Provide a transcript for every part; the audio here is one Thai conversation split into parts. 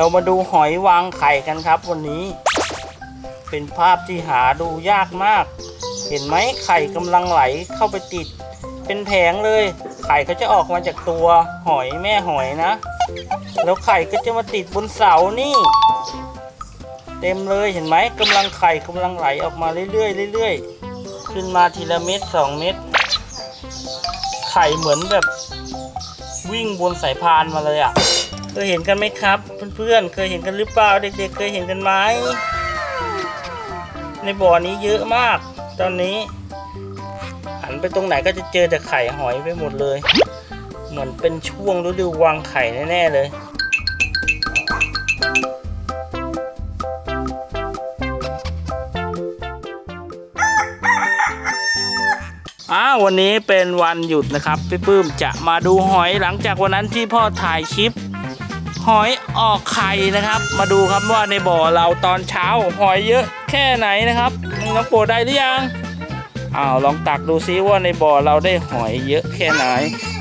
เรามาดูหอยวางไข่กันครับวันนี้ เป็นภาพที่หาดูยากมาก เห็นไหมไข่กำลังไหลเข้าไปติด เป็นแผงเลย ไข่ก็จะออกมาจากตัวหอยแม่หอยนะ แล้วไข่ก็จะมาติดบนเสานี่ เต็มเลยเห็นไหมกำลังไข่กำลังไหลออกมาเรื่อยๆเรื่อยๆขึ้นมาทีละเม็ดสองเม็ดไข่เหมือนแบบวิ่งบนสายพานมาเลยอะ เคยเห็นกันไหมครับ เพื่อนๆ เคยเห็นกันหรือเปล่าเด็กๆ เคยเห็นกันไหมในบ่อนี้เยอะมาก ตอนนี้หันไปตรงไหนก็จะเจอแต่ไข่หอยไปหมดเลย เหมือนเป็นช่วงฤดูวางไข่แน่ๆเลยอ้าววันนี้เป็นวันหยุดนะครับ พี่ปื้มจะมาดูหอยหลังจากวันนั้นที่พ่อถ่ายคลิป หอยออกไข่นะครับ มาดูครับว่าในบ่อเราตอนเช้าหอยเยอะแค่ไหนนะครับน้องโปรดได้หรือยังอ้าวลองตักดูซิว่าในบ่อเราได้หอยเยอะแค่ไหน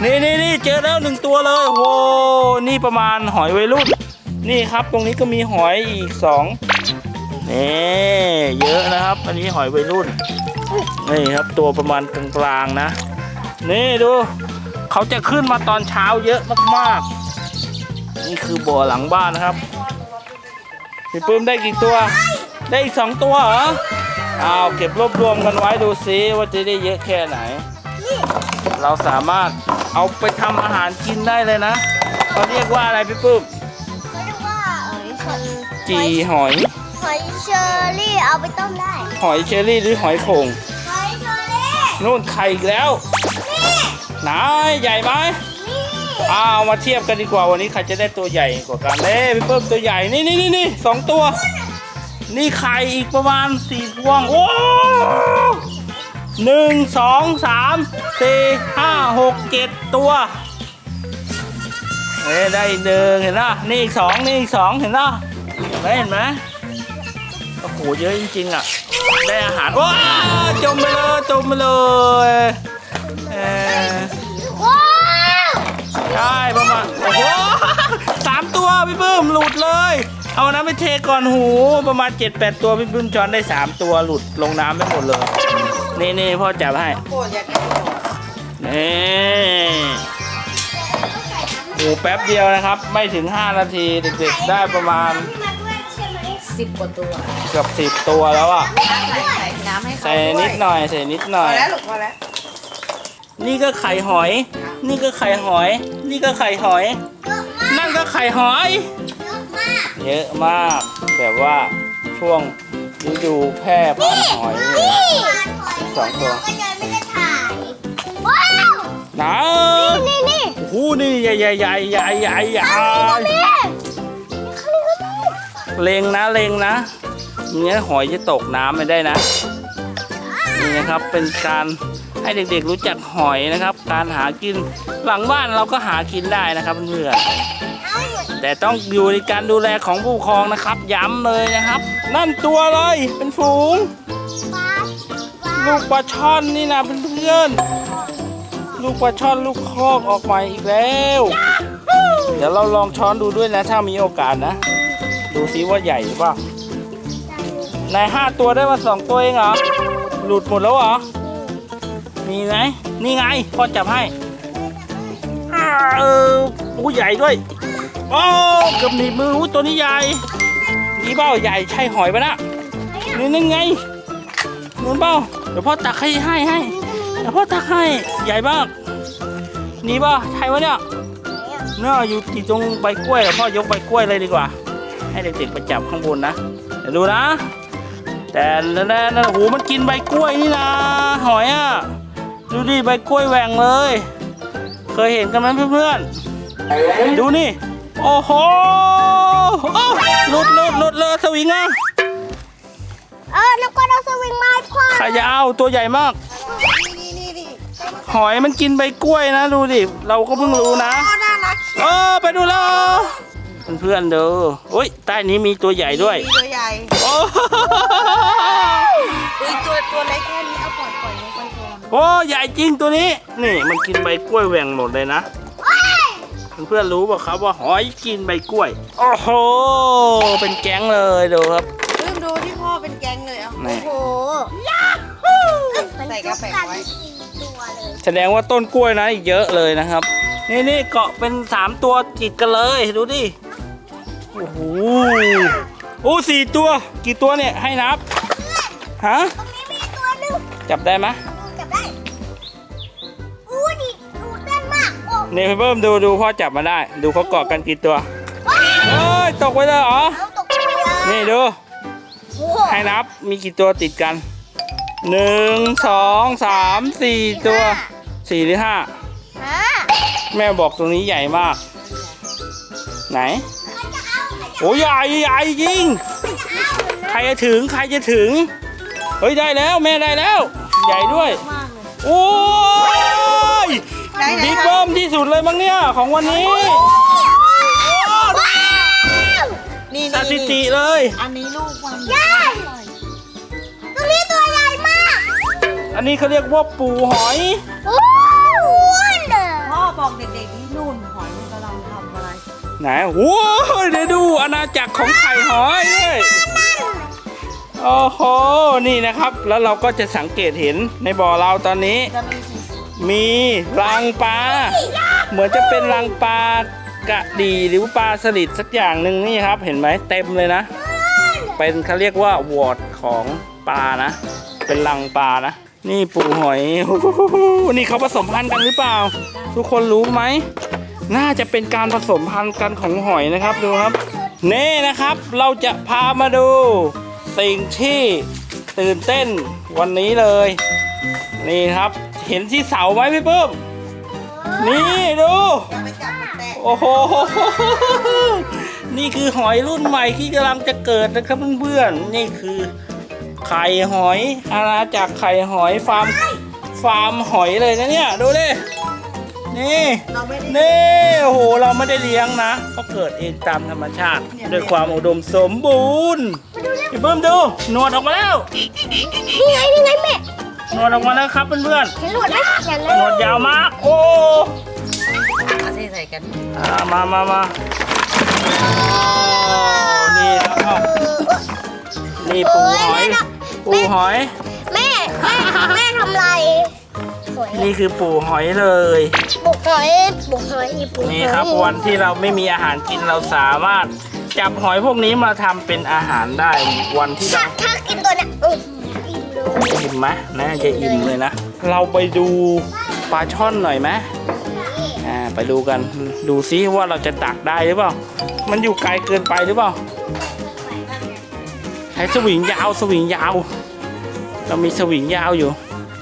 นี่นี่นี่เจอแล้วหนึ่งตัวเลยโอ้โหนี่ประมาณหอยวัยรุ่น นี่ครับตรงนี้ก็มีหอยอีกสองนี่เยอะนะครับ อันนี้หอยวัยรุ่นนี่ครับตัวประมาณกลางๆนะ นี่ดู เขาจะขึ้นมาตอนเช้าเยอะมากๆ นี่คือบ่อหลังบ้านนะครับพี่ปื้มได้กี่ตัว ได้อีกสองตัวเหรออ้าวเก็บรวบรวมกันไว้ดูซิว่าจะได้เยอะแค่ไหน เราสามารถเอาไปทำอาหารกินได้เลยนะเขาเรียกว่าอะไรพี่ปื้มเขาเรียกว่าหอยเชอรี่จีหอย หอยเชอรี่เอาไปต้มได้ หอยเชอรี่หรือหอยโข่งหอยเชอรี่นู่นไข่อีกแล้วนี่ไหนใหญ่ไหมนี่ อ้าวมาเทียบกันดีกว่าวันนี้ใครจะได้ตัวใหญ่กว่ากันเอ้พี่เพิ่มตัวใหญ่นี่นี่นี่นี่สองตัว นี่ไข่อีกประมาณสี่พวงโอ้หนึ่งสองสามสี่ห้าหกเจ็ดตัวเอ้ยได้หนึ่งเห็นไหมนี่อีกสองนี่อีกสองเห็นไหมเห็นไหมเห็นไหมโอ้โหเยอะจริงๆอะได้อาหารว้าวจมไปเลยจมไปเลยเออว้ ใช่ประมาณโอ้โหสามตัวพี่ปื้มหลุดเลย เอาน้ำไปเทก่อนหูประมาณ7 8ตัวพี่ปื้มจอนได้3ตัวหลุดลงน้ำไปหมดเลยนี่นี่พ่อจับให้โอ้ยอยากกินนี่โอ้แป๊บเดียวนะครับ ไม่ถึง 5 นาทีเด็กๆได้ประมาณนี่มาด้วยใช่ไหมสิบกว่าตัวเกือบ10 ตัวแล้วอะ ใส่ใส่น้ำให้เขาใส่ด้วยนิดหน่อยใส่นิดหพน่ออย แล้วลูกพอแล้ว นี่ก็ไข่หอย นี่ก็ไข่หอย นี่ก็ไข่หอยเยอะมากนั่นก็ไข่หอยเยอะมากเยอะมาก แบบว่าช่วงฤดูแพร่พันธุ์หอยเลยนี่สองตัวก็ยังไม่ได้ถ่ายว้าวหนานี่นี่โอ้โหนี่ใหญ่ใหญ่ใหญ่ใหญ่ใหญ่ใหญ่นี่เลงนะเลงนะไม่งั้นหอยจะตกน้ำไม่ได้นะนี่นะครับเป็นการ ให้เด็กๆรู้จักหอยนะครับ การหากินหลังบ้านเราก็หากินได้นะครับเพื่อนๆแต่ต้องอยู่ในการดูแลของผู้ปกครองนะครับ ย้ำเลยนะครับ นั่นตัวเลยเป็นฝูงลูกปลาช่อนนี่นะเพื่อนๆลูกปลาช่อนลูกคอกออกใหม่อีกแล้ว เดี๋ยวเราลองช้อนดูด้วยนะ ถ้ามีโอกาสนะ ดูซิว่าใหญ่หรือเปล่าในห้าตัวได้มาสองตัวเองเหรอหลุดหมดแล้วเหรอ มีไหมนี่ไงพ่อจับให้อ่าเอออู้ใหญ่ด้วย โอ้เกับหนีบมือตัวนี้ใหญ่นี่เบ้าใหญ่ใช่หอยปะนะนี่นี่ไงนู่นเปล่าเดี๋ยวพ่อตักให้ให้ให้เดี๋ยวพ่อตักให้ใหญ่มากนี่ป่ะใช่วะเนี่ยเนาะอยู่ที่ตรงใบกล้วยเดี๋ยวพ่อยกใบกล้วยเลยดีกว่า ให้เด็กๆไปจับข้างบนนะเดี๋ยวดูนะแต่นั่นนั่นโอ้โหมันกินใบกล้วยนี่นะหอยอะ ดูดิใบกล้วยแหว่งเลย เคยเห็นกันไหมเพื่อนๆ ดูนี่ โอ้โหอ้าวหลุดหลุดหลุดเลยสวิงอะเออน้ำก็เอาสวิงมาให้พ่อใครจะเอาตัวใหญ่มาก นี่นี่นี่หอยมันกินใบกล้วยนะดูดิ เราก็เพิ่งรู้นะอ๋อน่ารักเออไปดูแล้วเพื่อนๆดูโอ้ยใต้นี้มีตัวใหญ่ด้วย มีตัวใหญ่โอ้อุ้ยตัวตัวเล็กแค่นี้เอาปล่อยปล่อยลงไปก่อน โอ้ใหญ่จริงตัวนี้ นี่มันกินใบกล้วยแหว่งหมดเลยนะเพื่อนๆรู้ป่ะครับว่าหอยกินใบกล้วย โอ้โห เป็นแก๊งเลยดูครับเริ่มดูที่พ่อเป็นแก๊งเลยเอานี่โอ้ยาฮูใส่กระแปะไว้สี่ตัวเลยแสดงว่าต้นกล้วยนะอีกเยอะเลยนะครับ นี่นี่เกาะเป็นสามตัวจิดกันเลย ดูดิ โอ้โหโอ้สี่ตัว กี่ตัวเนี่ยให้นับ ฮะตรงนี้มีตัวหนึ่งจับได้ไหม นี่พี่เพิ่มดูดูพ่อจับมาได้ ดูเขาเกาะกันกี่ตัวว้าวเอ้ยตกไปเลยเหรอเอาตกไปเลยนี่ดูโอ้โหให้นับมีกี่ตัวติดกันหนึ่งสองสามสี่ตัวสี่หรือห้าฮะแม่บอกตรงนี้ใหญ่มาก ไหนใครจะเอาใครจะโอ้ใหญ่ใหญ่จริง ใครจะถึงใครจะถึง เฮ้ยได้แล้วแม่ได้แล้ว ใหญ่ด้วย มากเลย โอ้ย ไหนไหนบิ๊กคะเบิ้มที่สุดเลยมั้งเนี่ยของวันนี้ว้าวนี่สนี่ถิตินี่เลย อันนี้ลูกมันใหญ่ตัวนี้ตัวใหญ่มาก อันนี้เขาเรียกว่าปูหอยโอ้อ้วนเลยพ่อบอกเด็กๆที่นู่นหอยมันกำลังทำอะไรไหนโอ้ยเดี๋ยวดูอาณาจักรของไข่หอยเลยโอ้โห นี่นะครับ แล้วเราก็จะสังเกตเห็นในบ่อเราตอนนี้จะมีสี มีรังปลาเหมือนจะเป็นรังปลากระดีหรือปลาสลิดสักอย่างหนึ่งนี่ครับเห็นไหมเต็มเลยนะ เป็นเขาเรียกว่าวอร์ดของปลานะ เป็นรังปลานะ นี่ปูหอยโอ้โหนี่เขาผสมพันธุ์กันหรือเปล่า ทุกคนรู้ไหมน่าจะเป็นการผสมพันธุ์กันของหอยนะครับดูครับนี่นะครับเราจะพามาดูสิ่งที่ตื่นเต้นวันนี้เลย นี่ครับ เห็นที่เสาไหมพี่เพิ่มนี่ดู อย่าไปจับมันแตะโอ้โห นี่คือหอยรุ่นใหม่ที่กำลังจะเกิดนะครับเพื่อนๆ นี่คือไข่หอยอาณาจักรไข่หอยฟาร์มฟาร์มหอยเลยนะเนี่ยดูดินี่เราไม่ได้นี่โอ้โหเราไม่ได้เลี้ยงนะเขาเกิดเองตามธรรมชาติด้วยความอุดมสมบูรณ์พี่เพิ่มดูหนวดออกมาแล้ว นี่ไงนี่ไงแม่ หนวดออกมาแล้วครับเพื่อนเห็นหนวดไหมเห็นๆเลหนวดยาวมาก โอ้เอาเทใส่กันอ่ามามามาโอ้นี่ครับนี่ปูหอย ปูหอย แม่แม่แม่ทำไรสวยนี่คือปูหอยเลย บุกหอยบุกหอยบุกหอยนี่ครับวันที่เราไม่มีอาหารกินเราสามารถ จับหอยพวกนี้มาทำเป็นอาหารได้ วันที่ถ้าเราถ้ากินตัวเนี้ย อืมอิ่มเลยอิ่มไหมน่าจะอิ่มเลยนะ เราไปดูปลาช่อนหน่อยไหมอ่าไปดูกันดูซิว่าเราจะตักได้หรือเปล่า มันอยู่ไกลเกินไปหรือเปล่าใช้สวิงยาวสวิงยาว เรามีสวิงยาวอยู่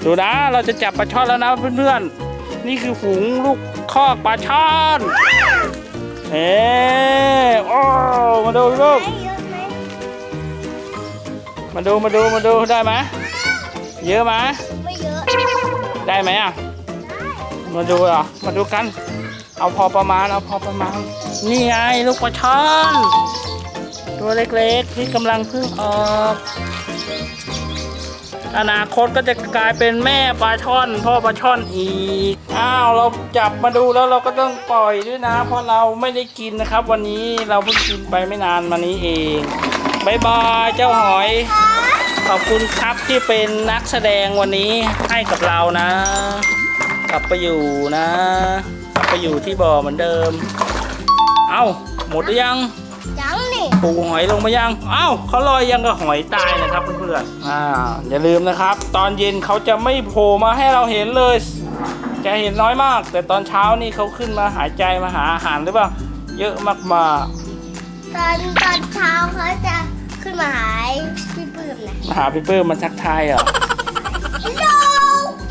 ดูนะ เราจะจับปลาช่อนแล้วนะเพื่อนๆนี่คือฝูงลูกคอกปลาช่อนเอ๊โอ้มาดูลูกได้เยอะไหมมาดูมาดูมาดูได้ไหม เยอะไหมไม่เยอะได้ไหมอะมาดูเหรอมาดูกัน เอาพอประมาณเอาพอประมาณ นี่ไงลูกปลาช่อนตัวเล็กๆที่กำลังเพิ่งออก อนาคตก็จะกลายเป็นแม่ปลาช่อน พ่อปลาช่อนอีก อ้าวเราจับมาดูแล้วเราก็ต้องปล่อยด้วยนะ เพราะเราไม่ได้กินนะครับ วันนี้เราเพิ่งกินไปไม่นานมานี้เองบายบายเจ้าหอย ขอบคุณครับที่เป็นนักแสดงวันนี้ให้กับเรานะ กลับไปอยู่นะ กลับไปอยู่ที่บ่อเหมือนเดิม เอ้าหมดหรือยังยังนี่ปูหอยลงมายัง เอ้าเขาลอยยังกับหอยตายนะครับเพื่อนๆอ่าอย่าลืมนะครับ ตอนเย็นเขาจะไม่โผล่มาให้เราเห็นเลย จะเห็นน้อยมาก แต่ตอนเช้านี่เขาขึ้นมาหายใจมาหาอาหารหรือเปล่าเยอะมากมาตอนตอนเช้าเขาจะขึ้นมาหายพี่ปื้ มนะ มาหาพี่เปิ้ลมาทักทายเหรอ